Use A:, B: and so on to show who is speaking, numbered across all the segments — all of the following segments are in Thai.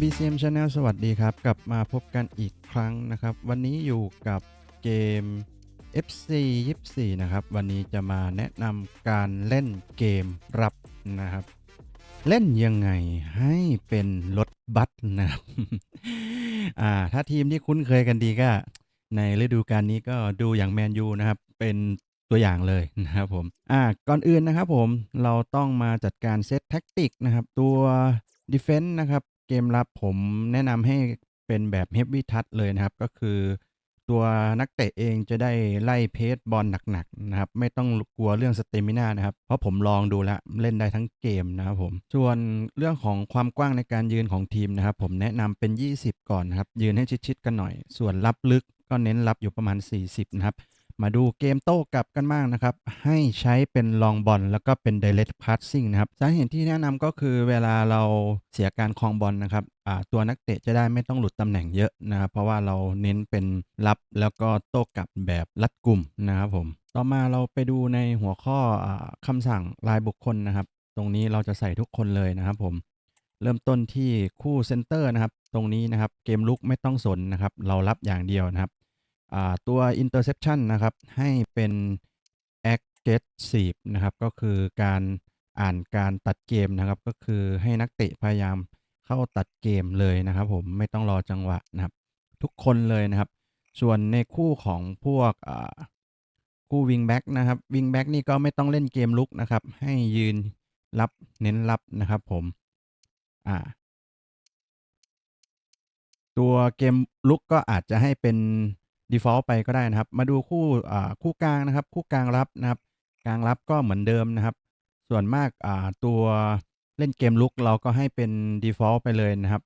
A: BCM Channel สวัสดีครับ กลับมาพบกันอีกครั้งนะครับ วันนี้อยู่กับเกม FC 24 นะครับ วันนี้จะมาแนะนำการเล่นเกมรับนะครับ เล่นยังไงให้เป็นรถบัสนะครับอ่าถ้าทีมที่คุ้นเคยกันดีก็ ในฤดูกาลนี้ก็ดูอย่างแมนยูนะครับ เป็นตัวอย่างเลยนะครับผมอ่าก่อนอื่นนะครับผมเราต้องมาจัดการเซตแท็กติกนะครับ ตัว Defense นะครับ เกมรับผมแนะนำให้เป็นแบบ Heavy Touch เลยนะครับ ก็คือตัวนักเตะเองจะได้ไล่เพสบอลหนักๆนะครับ ไม่ต้องกลัวเรื่องสเตมินานะครับ เพราะผมลองดูแล้วเล่นได้ทั้งเกมนะครับผม ส่วนเรื่องของความกว้างในการยืนของทีมนะครับ ผมแนะนำเป็น 20 ก่อนนะครับ ยืนให้ชิดๆกันหน่อย ส่วนรับลึกก็เน้นรับอยู่ประมาณ 40 นะครับ มาดูเกมโต้กลับกันบ้างนะครับ ให้ใช้เป็นลองบอลแล้วก็เป็น direct passing นะครับสาเหตุที่แนะนำก็คือเวลาเราเสียการครองบอลนะครับตัวนักเตะจะได้ไม่ต้องหลุดตำแหน่งเยอะนะครับเพราะว่าเราเน้นเป็นรับแล้วก็โต้กลับแบบรัดกลุ่มนะครับผมต่อมาเราไปดูในหัวข้ออคำสั่งรายบุคคลนะครับ ตรงนี้เราจะใส่ทุกคนเลยนะครับผมเริ่มต้นที่คู่เซนเตอร์นะครับ ตรงนี้นะครับเกมลุกไม่ต้องสนนะครับ เรารับอย่างเดียวนะครับ ตัว interception นะครับ ให้เป็น aggressive นะครับ ก็คือการอ่านการตัดเกมนะครับ ก็คือให้นักเตะพยายามเข้าตัดเกมเลยนะครับ ผมไม่ต้องรอจังหวะนะครับ ทุกคนเลยนะครับ ส่วนในคู่ของพวกคู่วิงแบ็กนะครับวิงแบ็กนี่ก็ไม่ต้องเล่นเกมลุกนะครับ ให้ยืนรับเน้นรับนะครับผมอ่าตัวเกมลุกก็อาจจะให้เป็น default ไปก็ได้นะครับ มาดูคู่คู่กลางนะครับ คู่กลางรับนะครับกลางรับก็เหมือนเดิมนะครับ ส่วนมากาตัวเล่นเกมลุกเราก็ให้เป็น default ไปเลยนะครับ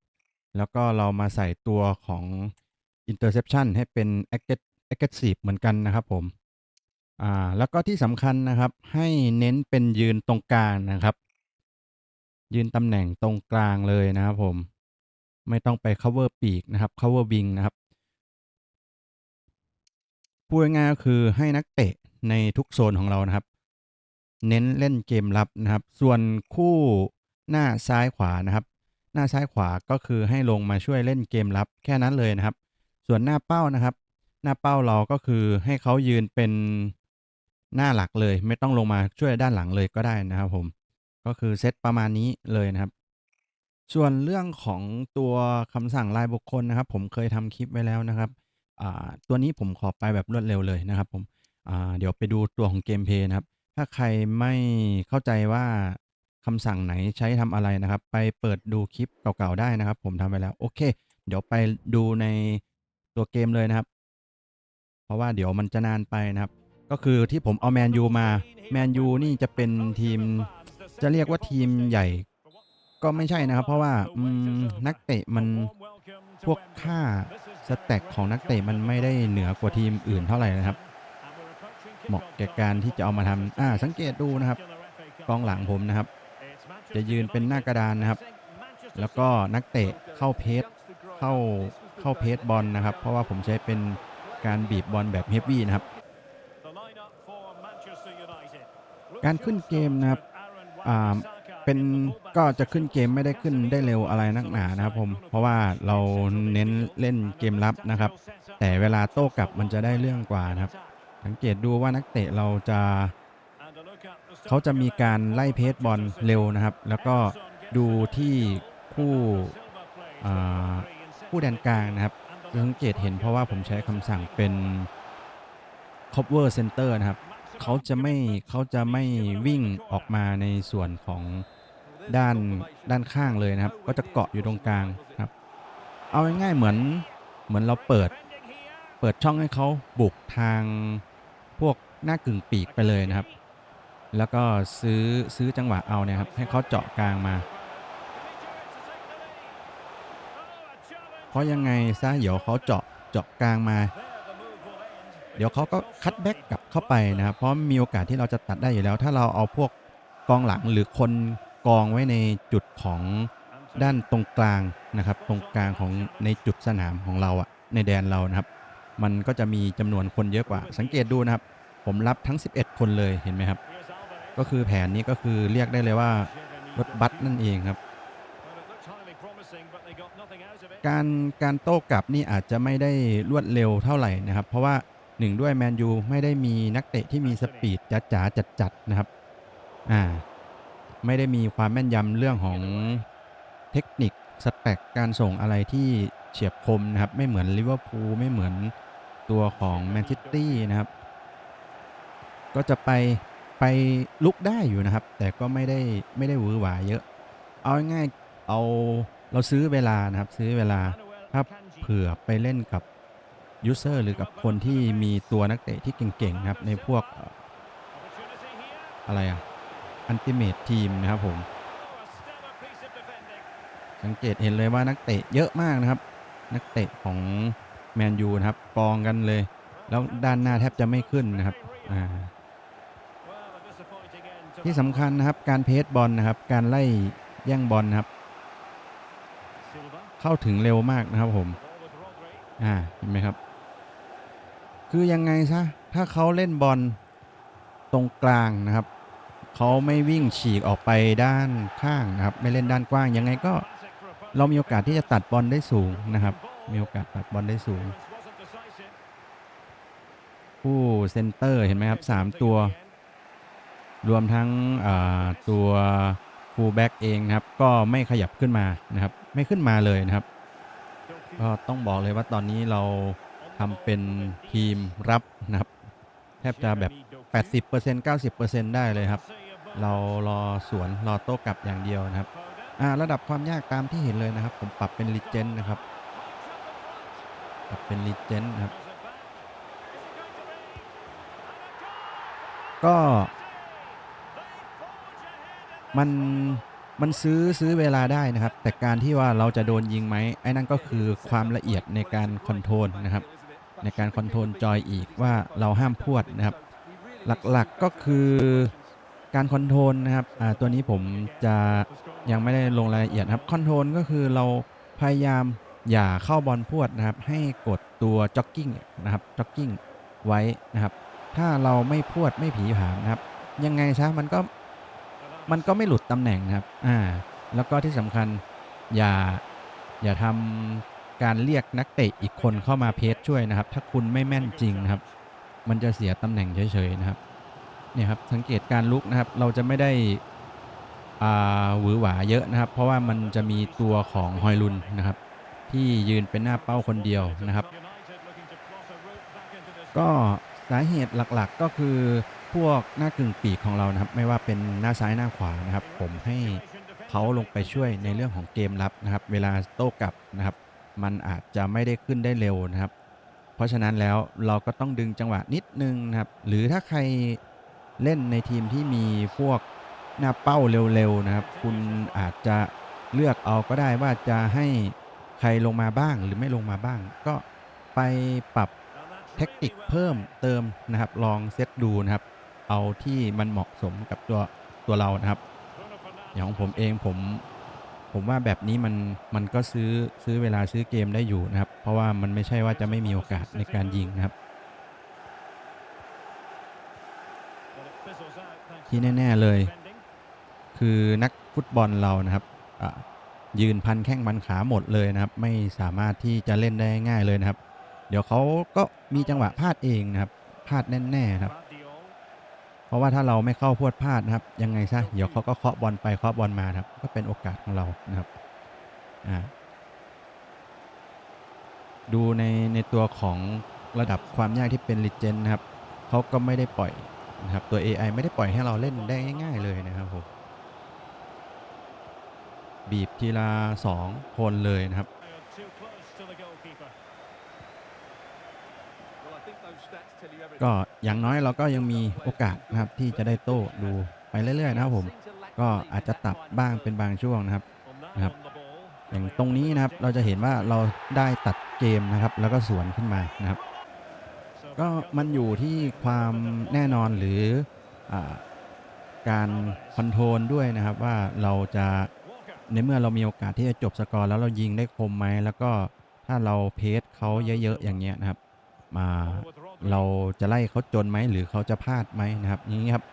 A: แล้วก็เรามาใส่ตัวของ interception ให้เป็น aggress- aggressive เหมือนกันนะครับผมอ่าแล้วก็ที่สำคัญนะครับ ให้เน้นเป็นยืนตรงกลางนะครับ ยืนตำแหน่งตรงกลางเลยนะครับผม ไม่ต้องไป cover ปีกนะครับ cover wing นะครับ พูดง่ายๆก็คือให้นักเตะในทุกโซนของเรานะครับ เน้นเล่นเกมรับนะครับ ส่วนคู่หน้าซ้ายขวานะครับ หน้าซ้ายขวาก็คือให้ลงมาช่วยเล่นเกมรับแค่นั้นเลยนะครับ ส่วนหน้าเป้านะครับ หน้าเป้าเราก็คือให้เขายืนเป็นหน้าหลักเลย ไม่ต้องลงมาช่วยด้านหลังเลยก็ได้นะครับผมก็คือเซตประมาณนี้เลยนะครับ ส่วนเรื่องของตัวคำสั่งรายบุคคลนะครับ ผมเคยทำคลิปไว้แล้วนะครับ อ่าตัวนี้ผมขอไปแบบรวดเร็วเลยนะครับผมอ่าเดี๋ยวไปดูตัวของเกมเพลย์นะครับ ถ้าใครไม่เข้าใจว่าคำสั่งไหนใช้ทำอะไรนะครับ ไปเปิดดูคลิปเก่าๆได้นะครับ ผมทำไปแล้วโอเค เดี๋ยวไปดูในตัวเกมเลยนะครับ เพราะว่าเดี๋ยวมันจะนานไปนะครับ ก็คือที่ผมเอาแมนยูมาแมนยูนี่จะเป็นทีมจะเรียกว่าทีมใหญ่ก็ไม่ใช่นะครับ เพราะว่านักเตะมันพวกค่า สแต็กของนักเตะมันไม่ได้เหนือกว่าทีมอื่นเท่าไหร่นะครับ เหมาะแก่การที่จะเอามาทำอ่าสังเกตดูนะครับกองหลังผมนะครับ จะยืนเป็นหน้ากระดานนะครับ แล้วก็นักเตะเข้าเพจเข้าเข้าเพจบอลนะครับ เพราะว่าผมใช้เป็นการบีบบอลแบบเฮฟวี่นะครับ การขึ้นเกมนะครับ เป็นก็จะขึ้นเกมไม่ได้ขึ้นได้เร็วอะไรนักหนานะครับผมเพราะว่าเราเน้นเล่นเกมรับนะครับ แต่เวลาโต้กลับมันจะได้เรื่องกว่านะครับ สังเกตดูว่านักเตะเราจะเขาจะมีการไล่เพจบอลเร็วนะครับ แล้วก็ดูที่คู่คู่แดนกลางนะครับสังเกตเห็นเพราะว่าผมใช้คำสั่งเป็น cover center นะครับเขาจะไม่เขาจะไม่วิ่งออกมาในส่วนของ ด้านด้านข้างเลยนะครับ ก็จะเกาะอยู่ตรงกลางครับ เอาง่ายๆเหมือนเหมือนเราเปิด เปิดช่องให้เขาบุกทางพวกหน้ากึ่งปีกไปเลยนะครับ แล้วก็ซื้อซื้อจังหวะเอาเนี่ยครับให้เขาเจาะกลางมาเพราะยังไงซะเดี๋ยวเขาเจาะเจาะกลางมา เดี๋ยวเขาก็คัดแบ็กกลับเข้าไปนะครับเพราะมีโอกาสที่เราจะตัดได้อยู่แล้ว ถ้าเราเอาพวกกองหลังหรือคน กองไว้ในจุดของด้านตรงกลางนะครับ ตรงกลางของในจุดสนามของเราอะในแดนเรานะครับ มันก็จะมีจำนวนคนเยอะกว่า สังเกตดูนะครับ ผมรับทั้ง 11 คนเลยเห็นไหมครับ ก็คือแผนนี้ก็คือเรียกได้เลยว่ารถบัสนั่นเองครับ การการโต้กลับนี่อาจจะไม่ได้รวดเร็วเท่าไหร่นะครับ เพราะว่าหนึ่งด้วยแมนยูไม่ได้มีนักเตะที่มีสปีดจ๋าๆจัดนะครับ อ่า ไม่ได้มีความแม่นยำเรื่องของเทคนิคสเต็กการส่งอะไรที่เฉียบคมนะครับ ไม่เหมือนลิเวอร์พูลไม่เหมือนตัวของแมนซิตี้นะครับ ก็จะไปไปลุกได้อยู่นะครับ แต่ก็ไม่ได้ไม่ได้หวือหวาเยอะ เอาง่ายเอาเราซื้อเวลานะครับซื้อเวลาถ้าเผื่อไปเล่นกับยูเซอร์หรือกับคนที่มีตัวนักเตะที่เก่งๆนะครับในพวกอะไรอะ อันติเมททีมนะครับผม สังเกตเห็นเลยว่านักเตะเยอะมากนะครับ นักเตะของแมนยูนะครับกองกันเลย แล้วด้านหน้าแทบจะไม่ขึ้นนะครับที่สำคัญนะครับการเพสบอลนะครับ การไล่แย่งบอลนะครับ เข้าถึงเร็วมากนะครับผมอ่าเห็นไหมครับ คือยังไงซะถ้าเขาเล่นบอลตรงกลางนะครับ เขาไม่วิ่งฉีกออกไปด้านข้างนะครับ ไม่เล่นด้านกว้างยังไงก็เรามีโอกาสที่จะตัดบอลได้สูงนะครับ มีโอกาสตัดบอลได้สูง ผู้เซนเตอร์เห็นไหมครับสามตัว รวมทั้งตัวฟูลแบ็กเองนะครับ ก็ไม่ขยับขึ้นมานะครับ ไม่ขึ้นมาเลยนะครับ ก็ต้องบอกเลยว่าตอนนี้เราทำเป็นทีมรับนะครับ แทบจะแบบ 80% 90%ได้เลยครับ เรารอสวนรอโต้กลับอย่างเดียวนะครับอ่าระดับความยากตามที่เห็นเลยนะครับ ผมปรับเป็นลีเจนนะครับปรับเป็นลีเจนนะครับก็มันมันซื้อซื้อเวลาได้นะครับ แต่การที่ว่าเราจะโดนยิงไหมไอ้นั่นก็คือความละเอียดในการคอนโทรลนะครับ ในการคอนโทรลจอยอีกว่าเราห้ามพวดนะครับ หลักๆก็คือ การคอนโทรลนะครับตัวนี้ผมจะยังไม่ได้ลงรายละเอียดครับคอนโทรลก็คือเราพยายามอย่าเข้าบอลพวดนะครับ ให้กดตัวจ็อกกิ้งนะครับจ็อกกิ้งไว้นะครับ ถ้าเราไม่พวดไม่ผีผามนะครับ ยังไงซะมันก็มันก็ไม่หลุดตำแหน่งนะครับอ่าแล้วก็ที่สำคัญอย่าอย่าทำการเรียกนักเตะอีกคนเข้ามาเพจช่วยนะครับ ถ้าคุณไม่แม่นจริงนะครับ มันจะเสียตำแหน่งเฉยๆนะครับ เนี่ยครับสังเกตการลุกนะครับเราจะไม่ได้หวือหวาเยอะนะครับ เพราะว่ามันจะมีตัวของฮอยลุนนะครับ ที่ยืนเป็นหน้าเป้าคนเดียวนะครับ ก็สาเหตุหลักๆก็คือพวกหน้ากึ่งปีกของเรานะครับ ไม่ว่าเป็นหน้าซ้ายหน้าขวานะครับ ผมให้เขาลงไปช่วยในเรื่องของเกมรับนะครับ เวลาโต้กลับนะครับ มันอาจจะไม่ได้ขึ้นได้เร็วนะครับ เพราะฉะนั้นแล้วเราก็ต้องดึงจังหวะนิดนึงนะครับ หรือถ้าใคร เล่นในทีมที่มีพวกหน้าเป้าเร็วๆนะครับ คุณอาจจะเลือกเอาก็ได้ว่าจะให้ใครลงมาบ้างหรือไม่ลงมาบ้าง ก็ไปปรับเทคนิคเพิ่มเติมนะครับ ลองเซตดูนะครับ เอาที่มันเหมาะสมกับตัวตัวเรานะครับ อย่างของผมเองผมผมว่าแบบนี้มันมันก็ซื้อซื้อเวลาซื้อเกมได้อยู่นะครับ เพราะว่ามันไม่ใช่ว่าจะไม่มีโอกาสในการยิงนะครับ ที่แน่ ๆเลย คือนักฟุตบอลเรานะครับยืนพันแข้งพันขาหมดเลยนะครับ ไม่สามารถที่จะเล่นได้ง่ายเลยนะครับ เดี๋ยวเขาก็มีจังหวะพลาดเองนะครับพลาดแน่ๆนะครับ เพราะว่าถ้าเราไม่เข้าพวดพลาดนะครับ ยังไงซะเดี๋ยวเขาก็เคาะบอลไปเคาะบอลมาครับ ก็เป็นโอกาสของเรานะครับอ่าดูในในตัวของระดับความยากที่เป็นลิเจนนะครับเขาก็ไม่ได้ปล่อย นะครับตัว AI ไม่ได้ปล่อยให้เราเล่นได้ง่าย ๆ เลยนะครับผมบีบทีละสองคนเลยนะครับ ก็อย่างน้อยเราก็ยังมีโอกาสนะครับที่จะได้โต้ดูไปเรื่อยๆนะครับผม ก็อาจจะตัดบ้างเป็นบางช่วงนะครับนะครับ อย่างตรงนี้นะครับเราจะเห็นว่าเราได้ตัดเกมนะครับ แล้วก็สวนขึ้นมานะครับ ก็มันอยู่ที่ความแน่นอนหรืออการคอนโทรลด้วยนะครับว่าเราจะในเมื่อเรามีโอกาสที่จะจบสกอร์แล้วเรายิงได้คมไหมแล้วก็ถ้าเราเพสเขาเยอะๆอย่างเงี้ยนะครับ มาเราจะไล่เขาจนไหมหรือเขาจะพลาดไหมนะครับอย่างนี้ครับ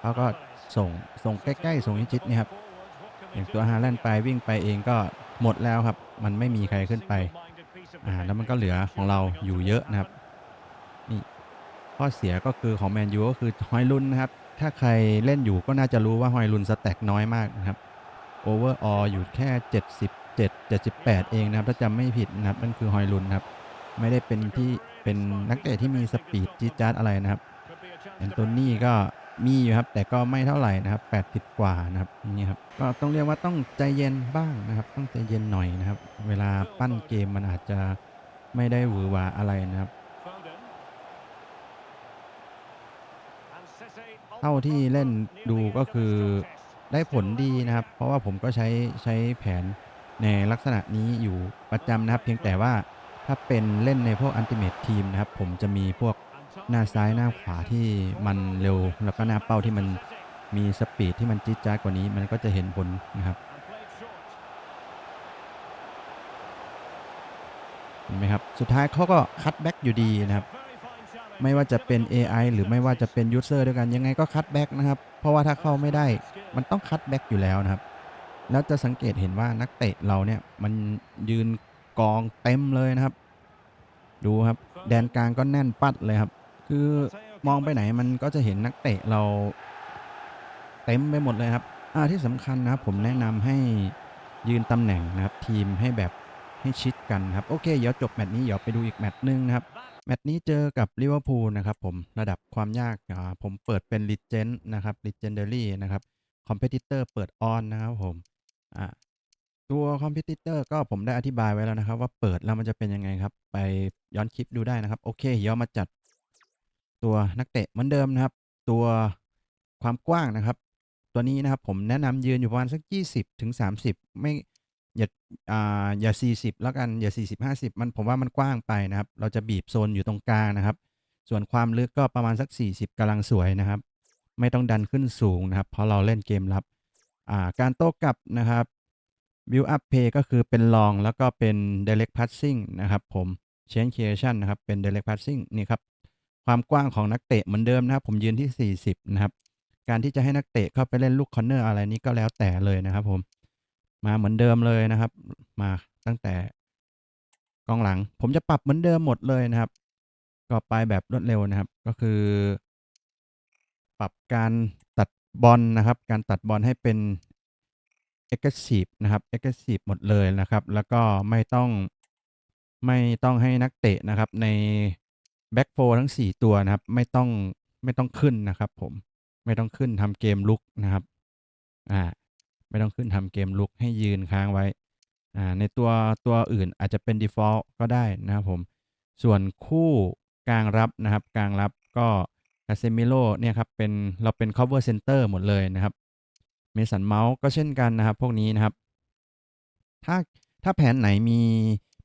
A: เขาก็ส่งส่งใกล้ๆส่งชิดๆเนี่ยครับอย่างตัวฮาแลนด์ไปวิ่งไปเองก็หมดแล้วครับ มันไม่มีใครขึ้นไปอ่าแล้วมันก็เหลือของเราอยู่เยอะนะครับ ข้อเสียก็คือของแมนยูก็คือฮอยลุนนะครับ ถ้าใครเล่นอยู่ก็น่าจะรู้ว่าฮอยลุนสแต็กน้อยมากนะครับโอเวอร์อออยู่แค่ 77 78 เองนะครับ ถ้าจำไม่ผิดนะครับ นั่นคือฮอยลุนครับ ไม่ได้เป็นที่เป็นนักเตะที่มีสปีดจี๊ดจ๊าดอะไรนะครับแอนโทนี่ก็มีอยู่ครับ แต่ก็ไม่เท่าไหร่นะครับ 80 กว่านะครับนี่ครับก็ต้องเรียกว่าต้องใจเย็นบ้างนะครับ ต้องใจเย็นหน่อยนะครับ เวลาปั้นเกมมันอาจจะไม่ได้หวือหวาอะไรนะครับ เท่าที่เล่นดูก็คือได้ผลดีนะครับ เพราะว่าผมก็ใช้ใช้แผนในลักษณะนี้อยู่ประจำนะครับ เพียงแต่ว่าถ้าเป็นเล่นในพวกอันติเม e ทีมนะครับ ผมจะมีพวกหน้าซ้ายหน้าขวาที่มันเร็ว แล้วก็หน้าเป้าที่มันมีสปีดที่มันจี๊ดจ๊าดกว่านี้ มันก็จะเห็นผลนะครับเห็นไหมครับ สุดท้ายเขาก็คัดแบ็กอยู่ดีนะครับ ไม่ว่าจะเป็น AI หรือไม่ว่าจะเป็นยูเซอร์ด้วยกันยังไงก็คัดแบ็กนะครับ เพราะว่าถ้าเข้าไม่ได้มันต้องคัดแบ็กอยู่แล้วนะครับ แล้วจะสังเกตเห็นว่านักเตะเราเนี่ยมันยืนกองเต็มเลยนะครับ ดูครับ แดนกลางก็แน่นปัดเลยครับ คือมองไปไหนมันก็จะเห็นนักเตะเราเต็มไปหมดเลยครับอ่าที่สำคัญนะครับผมแนะนำให้ยืนตำแหน่งนะครับทีมให้แบบให้ชิดกันครับ โอเค เดี๋ยวจบแมตช์นี้เดี๋ยวไปดูอีกแมตช์หนึงนะครับ แมตช์นี้เจอกับลิเวอร์พูลนะครับผมระดับความยากผมเปิดเป็น Legend นะครับ Legendary นะครับ Competitor เปิดออนนะครับผมอ่าตัว Competitor ก็ผมได้อธิบายไว้แล้วนะครับ ว่าเปิดแล้วมันจะเป็นยังไงครับ ไปย้อนคลิปดูได้นะครับ โอเคเดี๋ยวมาจัดตัวนักเตะเหมือนเดิมนะครับ ตัวความกว้างนะครับ ตัวนี้นะครับผมแนะนำยืนอยู่ประมาณสัก 20ถึง30 ไม่ อย่าอ่าอย่า 40 แล้วกันอย่า 40 50 มันผมว่ามันกว้างไปนะครับ เราจะบีบโซนอยู่ตรงกลางนะครับ ส่วนความลึกก็ประมาณสัก 40กำลังสวยนะครับ ไม่ต้องดันขึ้นสูงนะครับ เพราะเราเล่นเกมรับอ่าการโต้กลับนะครับ build up play ก็คือเป็น long แล้วก็เป็น direct passing นะครับ ผม change creation นะครับเป็น direct passing นี่ครับความกว้างของนักเตะเหมือนเดิมนะครับ ผมยืนที่ 40 นะครับ การที่จะให้นักเตะเข้าไปเล่นลูกคอนเนอร์อะไรนี้ก็แล้วแต่เลยนะครับผม มาเหมือนเดิมเลยนะครับ มาตั้งแต่กองหลัง ผมจะปรับเหมือนเดิมหมดเลยนะครับ ก็ไปแบบรวดเร็วนะครับ ก็คือ ปรับการตัดบอลนะครับ การตัดบอลให้เป็น aggressive นะครับ aggressive หมดเลยนะครับ แล้วก็ไม่ต้องไม่ต้องให้นักเตะนะครับ ในแบ็กโฟทั้ง 4 ตัวนะครับ ไม่ต้องไม่ต้องขึ้นนะครับ ผมไม่ต้องขึ้นทำเกมลุกนะครับ อ่า ไม่ต้องขึ้นทำเกมลุกให้ยืนค้างไว้ในตัวตัวอื่นอาจจะเป็น default ก็ได้นะครับผม ส่วนคู่กลางรับนะครับ กลางรับก็คาเซมิโลเนี่ยครับเป็นเราเป็น cover center หมดเลยนะครับเมสันเมาส์ก็เช่นกันนะครับ พวกนี้นะครับ ถ้าถ้าแผนไหนมี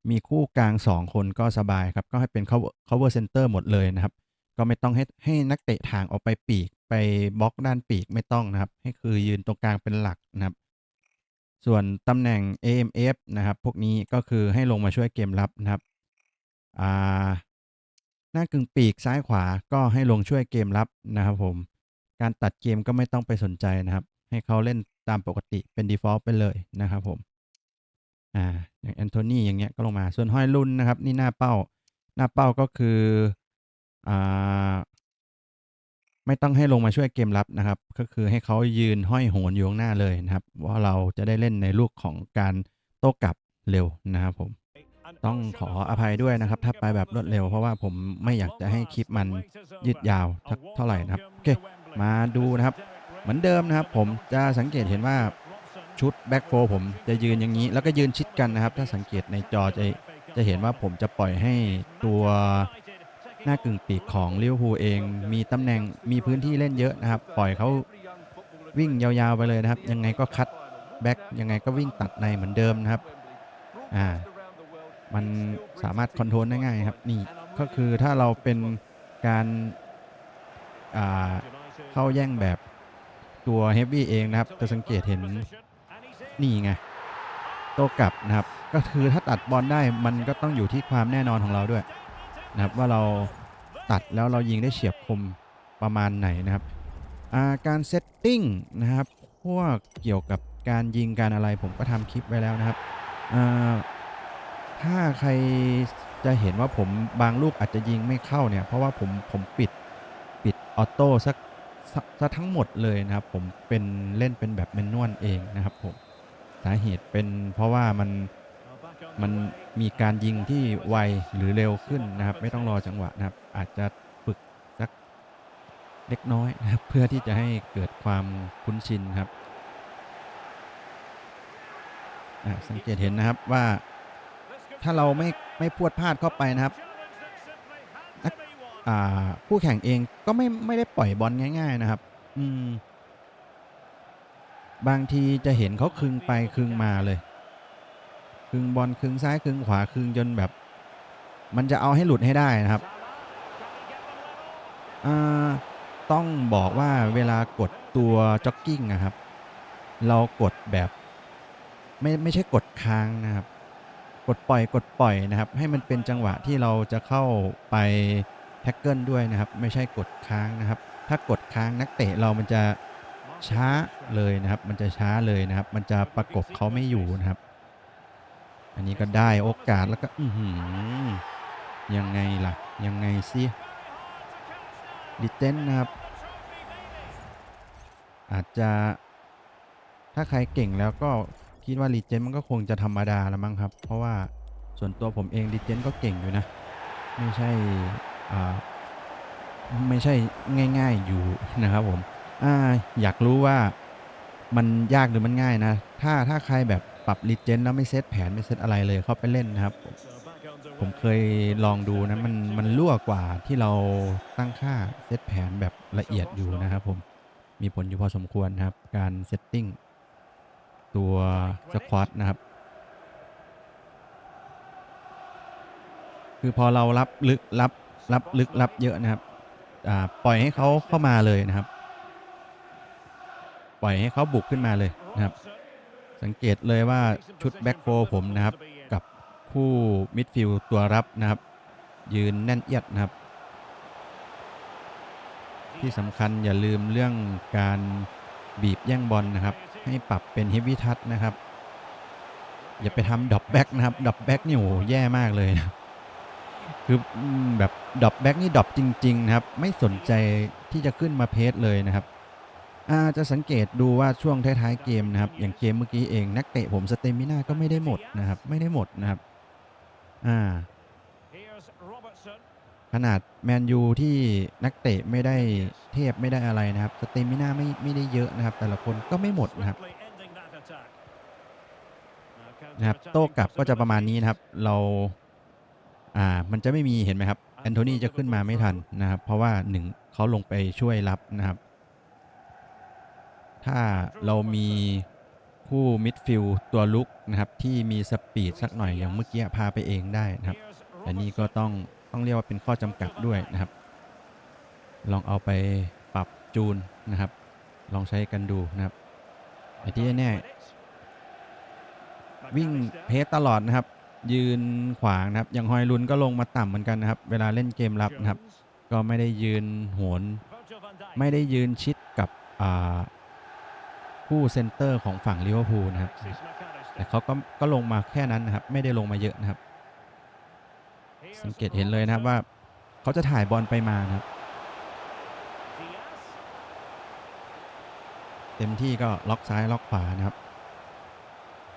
A: มีคู่กลาง 2 คนก็สบายครับ ก็ให้เป็น cover cover center หมดเลยนะครับ ก็ไม่ต้องให้ให้นักเตะทางออกไปปีก ไปบล็อกด้านปีกไม่ต้องนะครับ ให้คือยืนตรงกลางเป็นหลักนะครับ ส่วนตำแหน่ง AMF นะครับ พวกนี้ก็คือให้ลงมาช่วยเกมรับนะครับอ่าหน้ากึ่งปีกซ้ายขวาก็ให้ลงช่วยเกมรับนะครับผม การตัดเกมก็ไม่ต้องไปสนใจนะครับ ให้เขาเล่นตามปกติเป็น default ไปเลยนะครับผม อ่า อย่างแอนโทนีอย่างเงี้ยก็ลงมา ส่วนห้อยรุ่นนะครับ นี่หน้าเป้า หน้าเป้าก็คือ อ่า ไม่ต้องให้ลงมาช่วยเกมรับนะครับ ก็คือให้เขายืนห้อยโหนอยู่ข้างหน้าเลยนะครับว่าเราจะได้เล่นในลูกของการโต้กลับเร็วนะครับผมต้องขออภัยด้วยนะครับ ถ้าไปแบบรวดเร็วเพราะว่าผมไม่อยากจะให้คลิปมันยืดยาวเท่าไหร่นะครับโอเคมาดูนะครับ เหมือนเดิมนะครับ ผมจะสังเกตเห็นว่าชุดแบ็กโฟผมจะยืนอย่างนี้ แล้วก็ยืนชิดกันนะครับ ถ้าสังเกตในจอจะจะเห็นว่าผมจะปล่อยให้ตัว หน้ากึ่งปีกของลิเวอร์พูลเองมีตำแหน่งมีพื้นที่เล่นเยอะนะครับ ปล่อยเขาวิ่งยาวๆไปเลยนะครับ ยังไงก็คัดแบ็กยังไงก็วิ่งตัดในเหมือนเดิมนะครับอ่ามันสามารถคอนโทรลได้ง่ายครับนี่ก็คือถ้าเราเป็นการอ่าเข้าแย่งแบบตัวเฮฟวี่เองนะครับ จะสังเกตเห็นนี่ไงโตกลับนะครับ ก็คือถ้าตัดบอลได้มันก็ต้องอยู่ที่ความแน่นอนของเราด้วย นะครับว่าเราตัดแล้วเรายิงได้เฉียบคมประมาณไหนนะครับาการเซตติ้งนะครับพวกเกี่ยวกับการยิงการอะไรผมก็ทำคลิปไว้แล้วนะครับถ้าใครจะเห็นว่าผมบางลูกอาจจะยิงไม่เข้าเนี่ย เพราะว่าผมผมปิดปิดออโต้สักสักทั้งหมดเลยนะครับ ผมเป็นเล่นเป็นแบบแมนนวลเองนะครับผมสาเหตุเป็นเพราะว่ามันมัน มีการยิงที่ไวหรือเร็วขึ้นนะครับ ไม่ต้องรอจังหวะนะครับ อาจจะฝึกสักเล็กน้อยนะครับเพื่อที่จะให้เกิดความคุ้นชินครับสังเกตเห็นนะครับว่าถ้าเราไม่ไม่พวดพลาดเข้าไปนะครับผู้แข่งเองก็ไม่ไม่ได้ปล่อยบอลง่าย ๆนะครับ อืมบางทีจะเห็นเขาคึงไปคึงมาเลย คึงบอลคึงซ้ายคึงขวาคึงจนแบบ มันจะเอาให้หลุดให้ได้นะครับต้องบอกว่าเวลากดตัวจ็อกกิ้งนะครับ เรากดแบบไม่ไม่ใช่กดค้างนะครับ กดปล่อยกดปล่อยนะครับ ให้มันเป็นจังหวะที่เราจะเข้าไปแท็กเกิลด้วยนะครับ ไม่ใช่กดค้างนะครับ ถ้ากดค้างนักเตะเรามันจะช้าเลยนะครับ มันจะช้าเลยนะครับ มันจะประกบเขาไม่อยู่นะครับ อันนี้ก็ได้โอกาสแล้วก็ยังไงล่ะ ยังไงสิดิเจนนะครับ อาจจะถ้าใครเก่งแล้วก็คิดว่ารีเจนมันก็คงจะธรรมดาละมั้งครับ เพราะว่าส่วนตัวผมเองรีเจนก็เก่งอยู่นะ ไม่ใช่ไม่ใช่ง่าย ๆอยู่นะครับผมออยากรู้ว่ามันยากหรือมันง่ายนะ ถ้าถ้าใครแบบ ปรับรีเจนแล้วไม่เซตแผนไม่เซตอะไรเลยเข้าไปเล่นนะครับ ผมเคยลองดูนะมันมันรั่วกว่าที่เราตั้งค่าเซตแผนแบบละเอียดอยู่นะครับผมมีผลอยู่พอสมควรครับการเซตติ้งตัวสควอตนะครับ คือพอเรารับลึกรับรับลึกรับเยอะนะครับปล่อยให้เขาเข้ามาเลยนะครับ ปล่อยให้เขาบุกขึ้นมาเลยนะครับ สังเกตเลยว่าชุดแบ็คโฟผมนะครับ กับผู้มิดฟิลด์ตัวรับนะครับ ยืนแน่นเอียดนะครับ ที่สำคัญอย่าลืมเรื่องการบีบแย่งบอลนะครับ ให้ปรับเป็นเฮฟวี่ทัชนะครับ อย่าไปทำดอปแบ็กนะครับดอปแบ็กนี่โหแย่มากเลยนะคือแบบดอปแบ็กนี่ดอปจริง ๆ นะครับ ไม่สนใจที่จะขึ้นมาเพจเลยนะครับ จะสังเกตดูว่าช่วงท้ายๆเกมนะครับ อย่างเกมเมื่อกี้เองนักเตะผมสเตมิน่าก็ไม่ได้หมดนะครับ ไม่ได้หมดนะครับ อ่า ขนาดแมนยูที่นักเตะไม่ได้เทพไม่ได้อะไรนะครับ สเตมิน่าไม่ไม่ได้เยอะนะครับ แต่ละคนก็ไม่หมดนะครับนะครับโต้กลับก็จะประมาณนี้นะครับ เราอ่ามันจะไม่มีเห็นไหมครับแอนโทนีจะขึ้นมาไม่ทันนะครับ เพราะว่าหนึ่งเขาลงไปช่วยรับนะครับ ถ้าเรามีผู้มิดฟิลตัวลุกนะครับที่มีสปีดสักหน่อยอย่างเมื่อกี้พาไปเองได้นะครับแต่นี่ก็ต้องต้องเรียกว่าเป็นข้อจำกัดด้วยนะครับ ลองเอาไปปรับจูนนะครับ ลองใช้กันดูนะครับแต่ที่แน่วิ่งเพสตลอดนะครับ ยืนขวางนะครับอย่างฮอยลุนก็ลงมาต่ำเหมือนกันนะครับ เวลาเล่นเกมรับนะครับ ก็ไม่ได้ยืนโหน ไม่ได้ยืนชิดกับอ่า ผู้เซนเตอร์ของฝั่งลิเวอร์พูลนะครับ แต่เขาก็ก็ลงมาแค่นั้นนะครับ ไม่ได้ลงมาเยอะนะครับ สังเกตเห็นเลยนะครับว่าเขาจะถ่ายบอลไปมานะครับ เต็มที่ก็ล็อกซ้ายล็อกขวานะครับ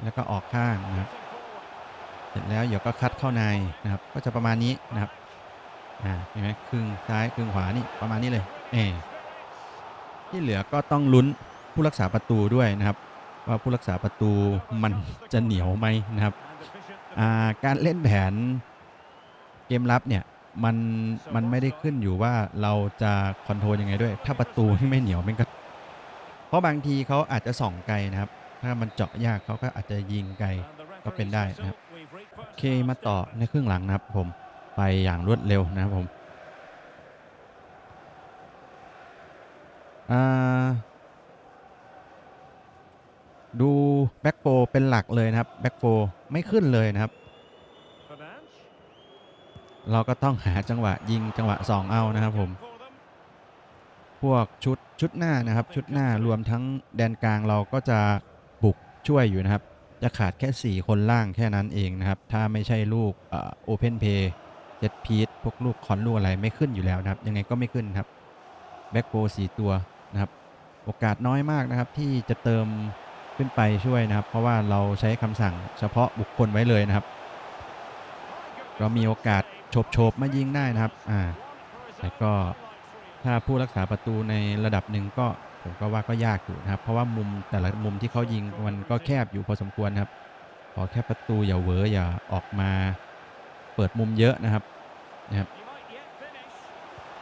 A: แล้วก็ออกข้างนะครับ เสร็จแล้วเดี๋ยวก็คัดเข้าในนะครับ ก็จะประมาณนี้นะครับอ่าเห็นไหมครึ่งซ้ายครึ่งขวานี่ประมาณนี้เลยเออที่เหลือก็ต้องลุ้น ผู้รักษาประตูด้วยนะครับว่าผู้รักษาประตูมันจะเหนียวไหมนะครับาการเล่นแผนเกมรับเนี่ยมันมันไม่ได้ขึ้นอยู่ว่าเราจะคอนโทรลยังไงด้วย ถ้าประตูไม่เหนียวมันก็เพราะบางทีเขาอาจจะส่องไกลนะครับ ถ้ามันเจาะยากเขาก็อาจจะยิงไกลก็เป็นได้นะครับโอเคมาต่อในครึ่งหลังนะครับผมไปอย่างรวดเร็วนะครับผมอ่า ดูแบ็กโฟเป็นหลักเลยนะครับแบ็กโฟไม่ขึ้นเลยนะครับ เราก็ต้องหาจังหวะยิงจังหวะสองเอานะครับผม พวกชุดชุดหน้านะครับ ชุดหน้ารวมทั้งแดนกลางเราก็จะบุกช่วยอยู่นะครับ จะขาดแค่ 4 คนล่างแค่นั้นเองนะครับ ถ้าไม่ใช่ลูกโอเพนเพย์เจ็ตพีทพวกลูกคอนลูกอะไรไม่ขึ้นอยู่แล้วนะครับ ยังไงก็ไม่ขึ้นครับแบ็กโ w สี่ตัวนะครับ โอกาสน้อยมากนะครับที่จะเติม ขึ้นไปช่วยนะครับ เพราะว่าเราใช้คำสั่งเฉพาะบุคคลไว้เลยนะครับ เรามีโอกาสโฉบโฉบๆมายิงได้นะครับอ่าแต่ก็ถ้าผู้รักษาประตูในระดับหนึ่งก็ผมก็ว่าก็ยากอยู่นะครับ เพราะว่ามุมแต่ละมุมที่เขายิงมันก็แคบอยู่พอสมควรครับขอแค่ประตูอย่าเวออย่าออกมาเปิดมุมเยอะนะครับนะครับ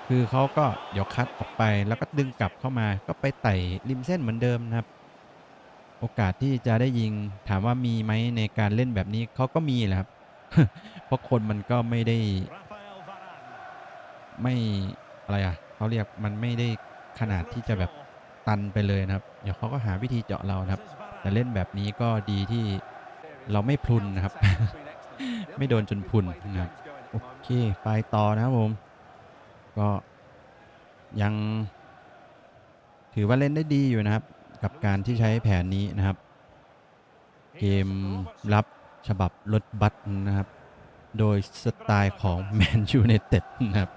A: คือเขาก็เดี๋ยวคัดออกไปแล้วก็ดึงกลับเข้ามาก็ไปไต่ริมเส้นเหมือนเดิมนะครับ โอกาสที่จะได้ยิงถามว่ามีไหมในการเล่นแบบนี้เขาก็มีแหละครับ เพราะคนมันก็ไม่ได้ไม่อะไรอะเขาเรียกมันไม่ได้ขนาดที่จะแบบตันไปเลยนะครับ เดี๋ยวเขาก็หาวิธีเจาะเรานะครับ แต่เล่นแบบนี้ก็ดีที่เราไม่พลุนนะครับ ไม่โดนจนพลุนนะครับโอเคไปต่อนะครับผม ก็ยังถือว่าเล่นได้ดีอยู่นะครับ กับการที่ใช้แผนนี้นะครับ เกมรับฉบับรถบัสนะครับ โดยสไตล์ของแมนยูในเต็ดนะครับ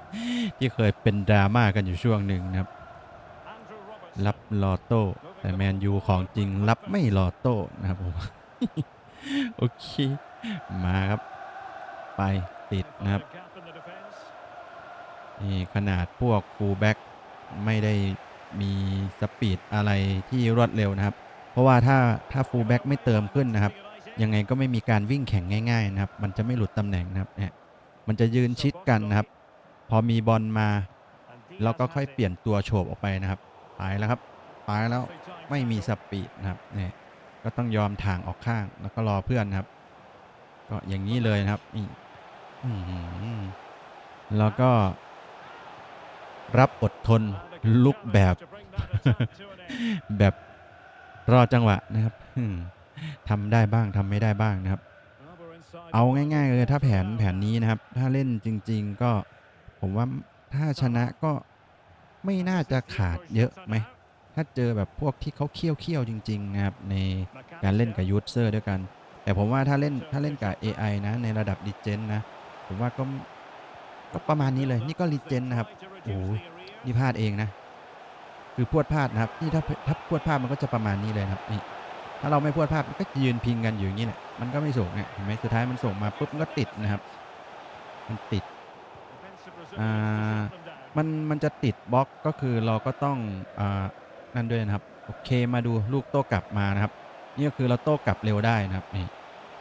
A: ที่เคยเป็นดราม่ากันอยู่ช่วงหนึ่งนะครับ รับลอโต้แต่แมนยูของจริงรับไม่ลอโต้นะครับผมโอเค มาครับ ไปติดนะครับนี่ขนาดพวกฟูลแบ็กไม่ได้ มีสปีดอะไรที่รวดเร็วนะครับ เพราะว่าถ้าถ้าฟูลแบ็กไม่เติมขึ้นนะครับ ยังไงก็ไม่มีการวิ่งแข่งง่ายๆนะครับ มันจะไม่หลุดตำแหน่งนะครับเนี่ยมันจะยืนชิดกันนะครับ พอมีบอลมาเราก็ค่อยเปลี่ยนตัวโฉบออกไปนะครับไปแล้วครับไปแล้วไม่มีสปีดนะครับเนี่ยก็ต้องยอมทางออกข้างแล้วก็รอเพื่อนนะครับ ก็อย่างนี้เลยนะครับนี่อื้อหือแล้วก็รับอดทน ลุกแบบ แบบรอจังหวะนะครับอืมทำได้บ้างทำไม่ได้บ้างนะครับ เอาง่ายๆเลยถ้าแผนแผนนี้นะครับ ถ้าเล่นจริง ๆ ก็ผมว่าถ้าชนะก็ไม่น่าจะขาดเยอะไหมถ้าเจอแบบพวกที่เขาเคี่ยวเคี่ยวๆจริงๆนะครับในการเล่นกับยูเซอร์ด้วยกัน แต่ผมว่าถ้าเล่นถ้าเล่นกับ AI นะในระดับดิเจนนะ ผมว่าก็ก็ประมาณนี้เลยนี่ก็รีเจนนะครับโอ้ย นี่พลาดเองนะ คือพวดพลาดนะครับ นี่ถ้าถ้าพวดพลาดมันก็จะประมาณนี้เลยครับนี่ถ้าเราไม่พวดพลาดมันก็ยืนพิงกันอยู่อย่างนี้แหละมันก็ไม่ส่งเนี่ยเห็นไหมสุดท้ายมันส่งมาปุ๊บมันก็ติดนะครับ มันติดอ่ามันมันจะติดบล็อกก็คือเราก็ต้องอ่านั่นด้วยนะครับโอเคมาดูลูกโต้กลับมานะครับ นี่ก็คือเราโต้กลับเร็วได้นะครับนี่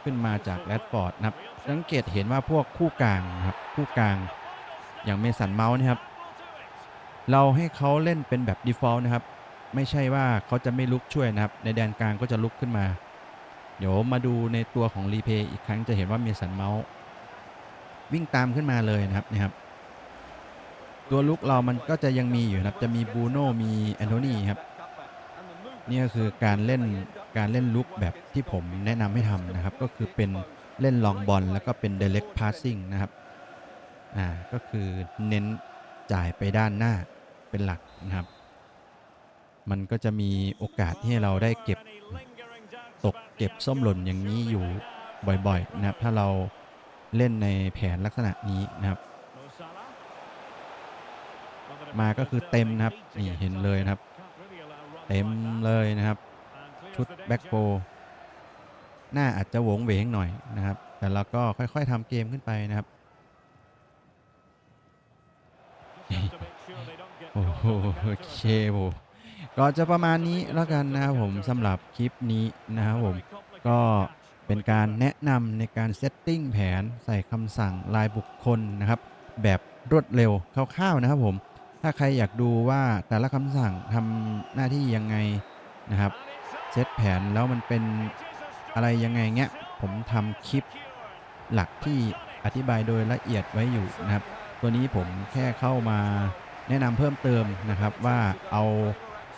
A: ขึ้นมาจากแรดฟอร์ดนะครับสังเกตเห็นว่าพวกคู่กลางนะครับคู่กลางอย่างเมสันเมาส์นะครับ เราให้เขาเล่นเป็นแบบ default นะครับ ไม่ใช่ว่าเขาจะไม่ลุกช่วยนะครับ ในแดนกลางก็จะลุกขึ้นมา เดี๋ยวมาดูในตัวของรีเพย์อีกครั้งจะเห็นว่าเมสันเมาส์วิ่งตามขึ้นมาเลยนะครับนะครับ ตัวลุกเรามันก็จะยังมีอยู่นะครับ จะมีบูโน่มีแอนโทนีครับนี่ก็คือการเล่นการเล่นลุกแบบที่ผมแนะนำให้ทำนะครับ ก็คือเป็นเล่นลองบอลแล้วก็เป็น direct passing นะครับ อ่า ก็คือเน้นจ่ายไปด้านหน้า เป็นหลักนะครับ มันก็จะมีโอกาสที่ให้เราได้เก็บตกเก็บส้มหล่นอย่างนี้อยู่บ่อยๆนะครับถ้าเราเล่นในแผนลักษณะนี้นะครับ มาก็คือเต็มนะครับนี่เห็นเลยนะครับ เต็มเลยนะครับ ชุดแบ็คโ l หน้าอาจจะโหวงเหวงหน่อยนะครับ แต่เราก็ค่อยๆทำเกมขึ้นไปนะครับ โอ้โหโอเคโหก็จะประมาณนี้แล้วกันนะครับผมสำหรับคลิปนี้นะครับผมก็เป็นการแนะนำในการเซตติ้งแผนใส่คำสั่งลายบุคคลนะครับ แบบรวดเร็วคร่าวๆนะครับผม ถ้าใครอยากดูว่าแต่ละคำสั่งทำหน้าที่ยังไงนะครับ เซตแผนแล้วมันเป็นอะไรยังไงเงี้ย ผมทำคลิปหลักที่อธิบายโดยละเอียดไว้อยู่นะครับ ตัวนี้ผมแค่เข้ามา แนะนำเพิ่มเติมนะครับว่าเอา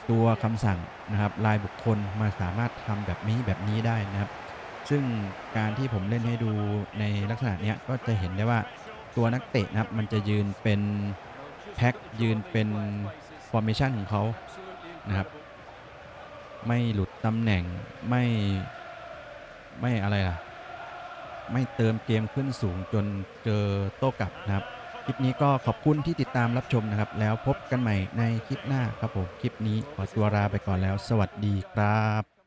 A: ตัวคำสั่งนะครับลายบุคคลมาสามารถทำแบบนี้แบบนี้ได้นะครับ ซึ่งการที่ผมเล่นให้ดูในลักษณะเนี้ยก็จะเห็นได้ว่าตัวนักเตะนะครับมันจะยืนเป็นแพ็คยืนเป็นฟอร์เมชันของเขานะครับ ไม่หลุดตำแหน่งไม่ไม่อะไรล่ะ ไม่เติมเกมขึ้นสูงจนเจอโต้กลับนะครับ ลิปนี้ก็ขอบคุณที่ติดตามรับชมนะครับ แล้วพบกันใหม่ในคลิปหน้าครับผม คลิปนี้ขอตัวลาไปก่อนแล้ว สวัสดีครับ